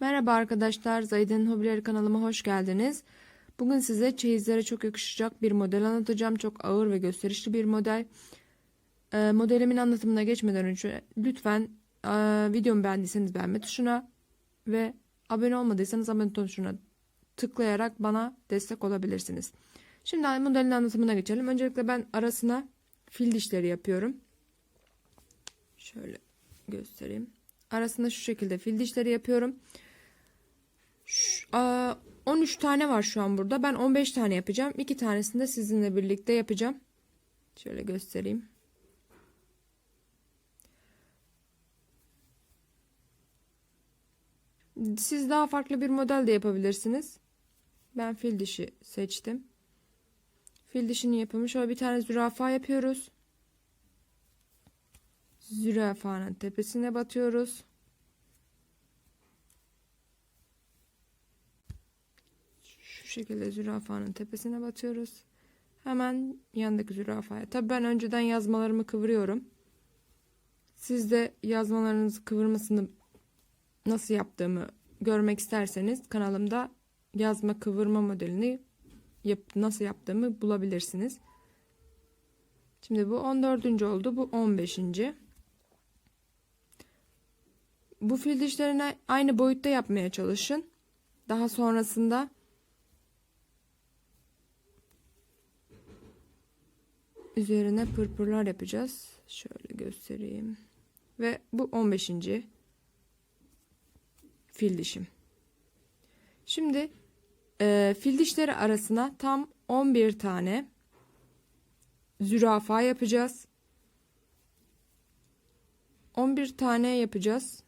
Merhaba arkadaşlar, Zahid'in Hobileri kanalıma hoş geldiniz. Bugün size çeyizlere çok yakışacak bir model anlatacağım. Çok ağır ve gösterişli bir model. Ee, modelimin anlatımına geçmeden önce lütfen e, videomu beğendiyseniz beğenme tuşuna ve abone olmadıysanız abone tuşuna tıklayarak bana destek olabilirsiniz. Şimdi modelin anlatımına geçelim. Öncelikle ben arasına fil dişleri yapıyorum. Şöyle göstereyim. Arasında şu şekilde fil dişleri yapıyorum. Şu, aa, 13 tane var şu an burada. Ben 15 tane yapacağım. 2 tanesini de sizinle birlikte yapacağım. Şöyle göstereyim. Siz daha farklı bir model de yapabilirsiniz. Ben fil dişi seçtim. Fil dişini yapımı şöyle bir tane zürafa yapıyoruz. Zürafanın tepesine batıyoruz. Şekilde zürafanın tepesine batıyoruz. Hemen yandaki zürafaya. Tabii ben önceden yazmalarımı kıvırıyorum. Siz de yazmalarınızı kıvırmasını nasıl yaptığımı görmek isterseniz kanalımda yazma kıvırma modelini yap, nasıl yaptığımı bulabilirsiniz. Şimdi bu 14. oldu. Bu 15. Bu fil dişlerini aynı boyutta yapmaya çalışın. Daha sonrasında üzerine pırpırlar yapacağız. Şöyle göstereyim. Ve bu 15. fil dişim. Şimdi e, fil dişleri arasına tam 11 tane zürafa yapacağız. 11 tane yapacağız.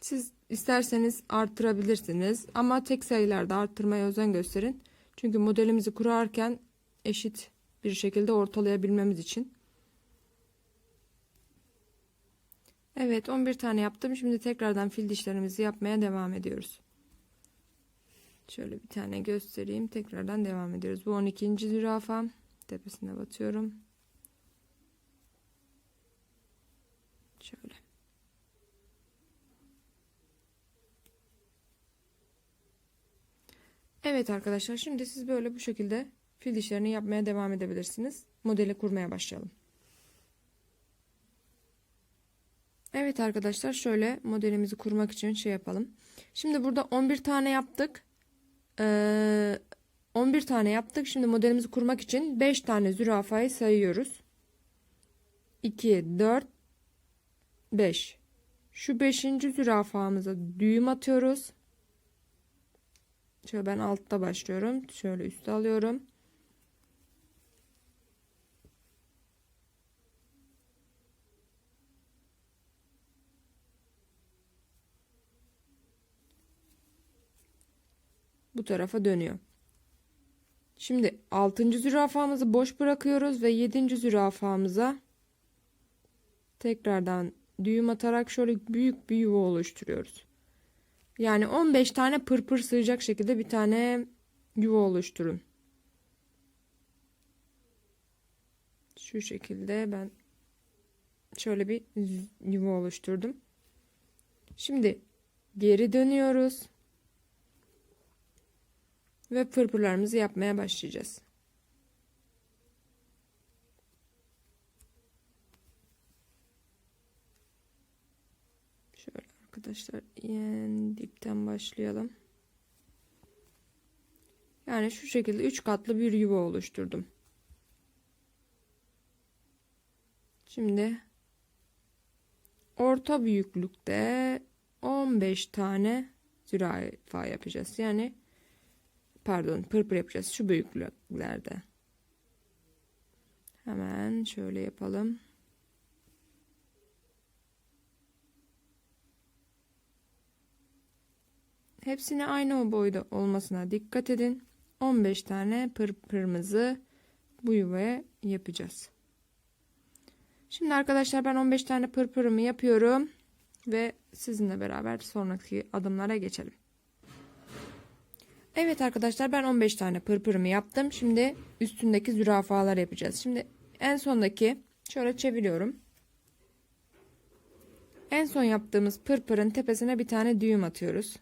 Siz isterseniz artırabilirsiniz ama tek sayılarda arttırmaya özen gösterin. Çünkü modelimizi kurarken eşit bir şekilde ortalayabilmemiz için. Evet 11 tane yaptım. Şimdi tekrardan fil dişlerimizi yapmaya devam ediyoruz. Şöyle bir tane göstereyim. Tekrardan devam ediyoruz. Bu 12. zürafam. Tepesine batıyorum. Şöyle. Evet arkadaşlar şimdi siz böyle bu şekilde fil dişlerini yapmaya devam edebilirsiniz. Modeli kurmaya başlayalım. Evet arkadaşlar şöyle modelimizi kurmak için şey yapalım. Şimdi burada 11 tane yaptık. Ee, 11 tane yaptık. Şimdi modelimizi kurmak için 5 tane zürafayı sayıyoruz. 2, 4, 5. Şu 5. zürafamıza düğüm atıyoruz. Şöyle ben altta başlıyorum. Şöyle üstte alıyorum. Bu tarafa dönüyor. Şimdi 6. zürafamızı boş bırakıyoruz ve 7. zürafamıza tekrardan düğüm atarak şöyle büyük bir yuva oluşturuyoruz. Yani 15 tane pırpır sığacak şekilde bir tane yuva oluşturun. Şu şekilde ben şöyle bir yuva oluşturdum. Şimdi geri dönüyoruz. Ve pırpırlarımızı yapmaya başlayacağız. Şöyle arkadaşlar en dipten başlayalım. Yani şu şekilde 3 katlı bir yuva oluşturdum. Şimdi orta büyüklükte 15 tane zürafa yapacağız. Yani pardon pırpır yapacağız şu büyüklüklerde. Hemen şöyle yapalım. Hepsine aynı o boyda olmasına dikkat edin. 15 tane pırpırımızı bu yuvaya yapacağız. Şimdi arkadaşlar ben 15 tane pırpırımı yapıyorum ve sizinle beraber sonraki adımlara geçelim. Evet arkadaşlar ben 15 tane pırpırımı yaptım. Şimdi üstündeki zürafalar yapacağız. Şimdi en sondaki şöyle çeviriyorum. En son yaptığımız pırpırın tepesine bir tane düğüm atıyoruz.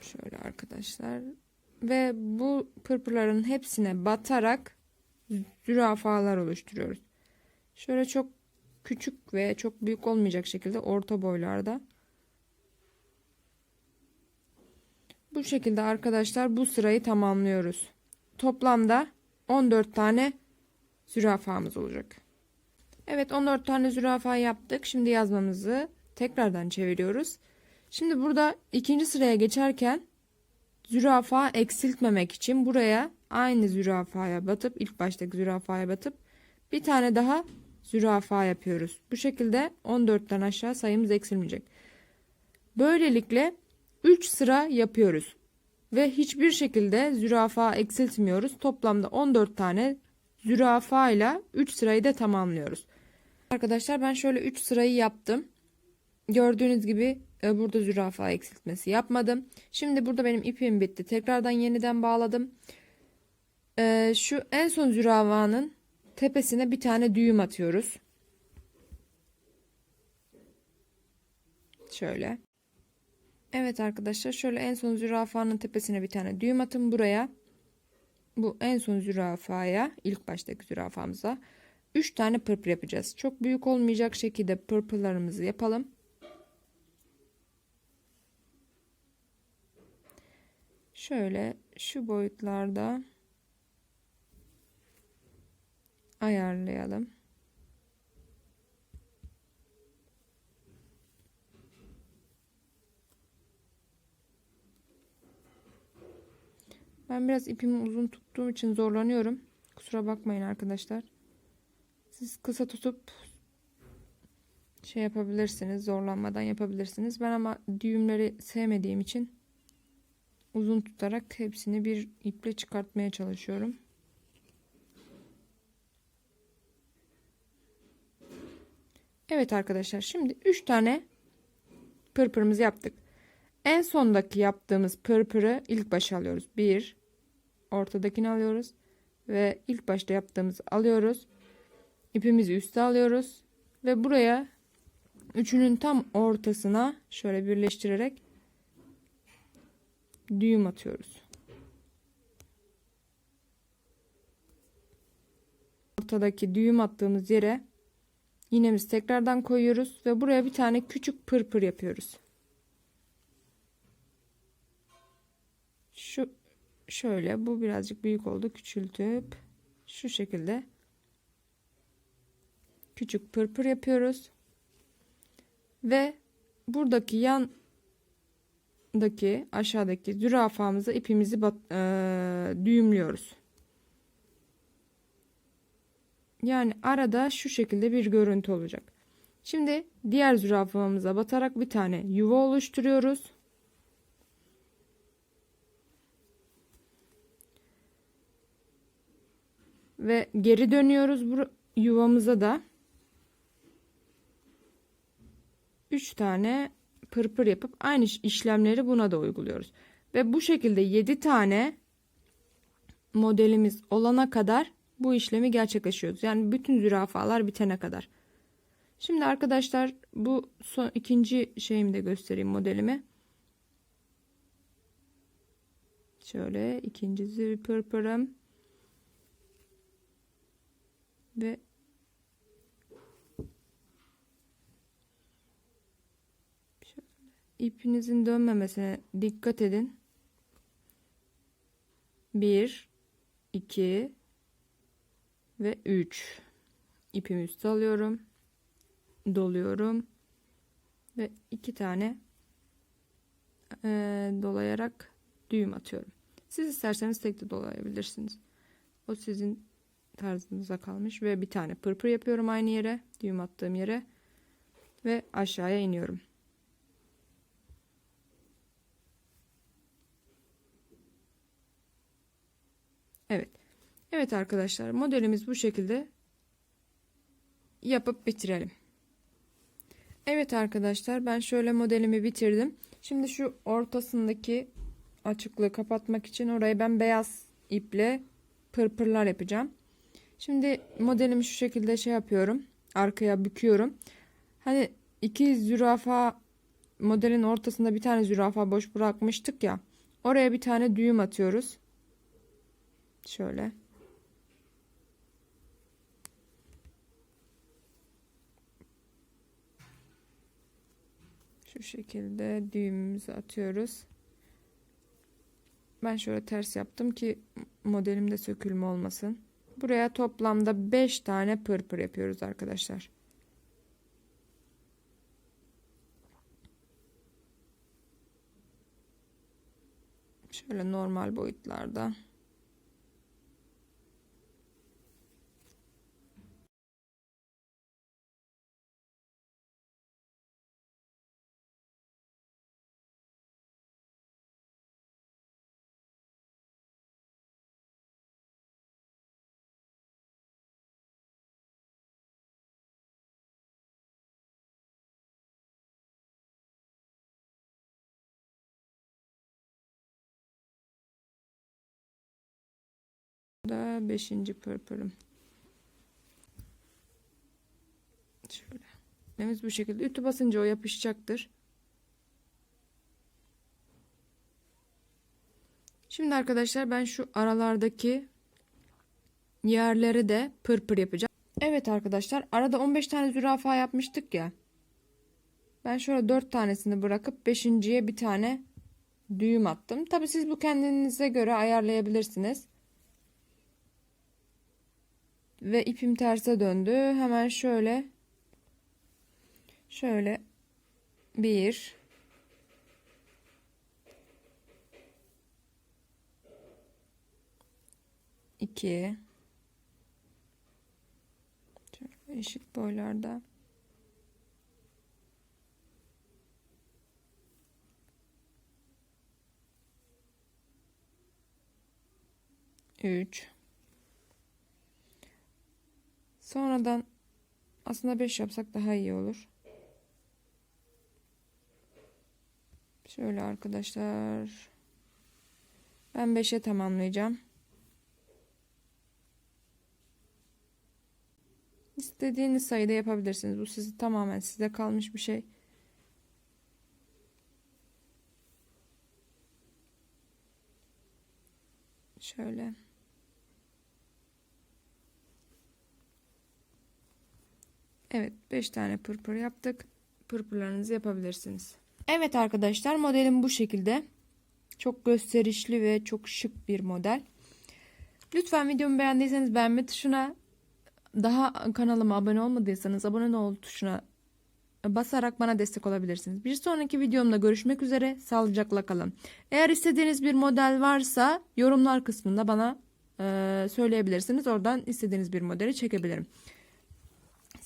Şöyle arkadaşlar. Ve bu pırpırların hepsine batarak zürafalar oluşturuyoruz. Şöyle çok küçük ve çok büyük olmayacak şekilde orta boylarda Bu şekilde arkadaşlar bu sırayı tamamlıyoruz. Toplamda 14 tane zürafamız olacak. Evet 14 tane zürafa yaptık. Şimdi yazmamızı tekrardan çeviriyoruz. Şimdi burada ikinci sıraya geçerken zürafa eksiltmemek için buraya aynı zürafaya batıp ilk baştaki zürafaya batıp bir tane daha zürafa yapıyoruz. Bu şekilde 14'ten aşağı sayımız eksilmeyecek. Böylelikle 3 sıra yapıyoruz. Ve hiçbir şekilde zürafa eksiltmiyoruz. Toplamda 14 tane zürafa ile 3 sırayı da tamamlıyoruz. Arkadaşlar ben şöyle 3 sırayı yaptım. Gördüğünüz gibi e, burada zürafa eksiltmesi yapmadım. Şimdi burada benim ipim bitti. Tekrardan yeniden bağladım. E, şu en son zürafanın tepesine bir tane düğüm atıyoruz. Şöyle. Evet arkadaşlar şöyle en son zürafanın tepesine bir tane düğüm atın buraya. Bu en son zürafaya ilk baştaki zürafamıza 3 tane pırpır yapacağız. Çok büyük olmayacak şekilde pırpırlarımızı yapalım. Şöyle şu boyutlarda ayarlayalım. Ben biraz ipimi uzun tuttuğum için zorlanıyorum. Kusura bakmayın arkadaşlar. Siz kısa tutup şey yapabilirsiniz. Zorlanmadan yapabilirsiniz. Ben ama düğümleri sevmediğim için uzun tutarak hepsini bir iple çıkartmaya çalışıyorum. Evet arkadaşlar şimdi 3 tane pırpırımızı yaptık. En sondaki yaptığımız pırpırı ilk başa alıyoruz. 1 ortadakini alıyoruz ve ilk başta yaptığımızı alıyoruz. İpimizi üste alıyoruz ve buraya üçünün tam ortasına şöyle birleştirerek düğüm atıyoruz. Ortadaki düğüm attığımız yere iğnemizi tekrardan koyuyoruz ve buraya bir tane küçük pırpır yapıyoruz. Şöyle bu birazcık büyük oldu küçültüp şu şekilde küçük pırpır yapıyoruz ve buradaki yandaki aşağıdaki zürafamıza ipimizi bat, e, düğümlüyoruz. Yani arada şu şekilde bir görüntü olacak. Şimdi diğer zürafamıza batarak bir tane yuva oluşturuyoruz. Ve geri dönüyoruz bu yuvamıza da. 3 tane pırpır yapıp aynı işlemleri buna da uyguluyoruz. Ve bu şekilde 7 tane modelimiz olana kadar bu işlemi gerçekleştiriyoruz. Yani bütün zürafalar bitene kadar. Şimdi arkadaşlar bu son ikinci şeyimi de göstereyim modelimi. Şöyle ikinci pırpırım. Ve ipinizin dönmemesine dikkat edin. 1 2 ve 3 ipimi üste alıyorum. Doluyorum. Ve iki tane e, dolayarak düğüm atıyorum. Siz isterseniz tek de dolayabilirsiniz. O sizin tarzınıza kalmış ve bir tane pırpır yapıyorum aynı yere düğüm attığım yere ve aşağıya iniyorum. Evet. Evet arkadaşlar modelimiz bu şekilde yapıp bitirelim. Evet arkadaşlar ben şöyle modelimi bitirdim. Şimdi şu ortasındaki açıklığı kapatmak için orayı ben beyaz iple pırpırlar yapacağım. Şimdi modelimi şu şekilde şey yapıyorum. Arkaya büküyorum. Hani iki zürafa modelin ortasında bir tane zürafa boş bırakmıştık ya. Oraya bir tane düğüm atıyoruz. Şöyle. Şu şekilde düğümümüzü atıyoruz. Ben şöyle ters yaptım ki modelimde sökülme olmasın. Buraya toplamda 5 tane pırpır yapıyoruz arkadaşlar. Şöyle normal boyutlarda. Da 5. pırpırım. Şöyle. Demiz bu şekilde. Ütü basınca o yapışacaktır. Şimdi arkadaşlar ben şu aralardaki yerleri de pırpır yapacağım. Evet arkadaşlar arada 15 tane zürafa yapmıştık ya. Ben şöyle 4 tanesini bırakıp 5.ye bir tane düğüm attım. Tabi siz bu kendinize göre ayarlayabilirsiniz. Ve ipim terse döndü. Hemen şöyle şöyle bir iki eşit boylarda üç Sonradan aslında 5 yapsak daha iyi olur. Şöyle arkadaşlar. Ben 5'e tamamlayacağım. İstediğiniz sayıda yapabilirsiniz. Bu sizi tamamen size kalmış bir şey. Şöyle. Evet 5 tane pırpır yaptık. Pırpırlarınızı yapabilirsiniz. Evet arkadaşlar modelim bu şekilde. Çok gösterişli ve çok şık bir model. Lütfen videomu beğendiyseniz beğenme tuşuna daha kanalıma abone olmadıysanız abone ol tuşuna basarak bana destek olabilirsiniz. Bir sonraki videomda görüşmek üzere. Sağlıcakla kalın. Eğer istediğiniz bir model varsa yorumlar kısmında bana e, söyleyebilirsiniz. Oradan istediğiniz bir modeli çekebilirim.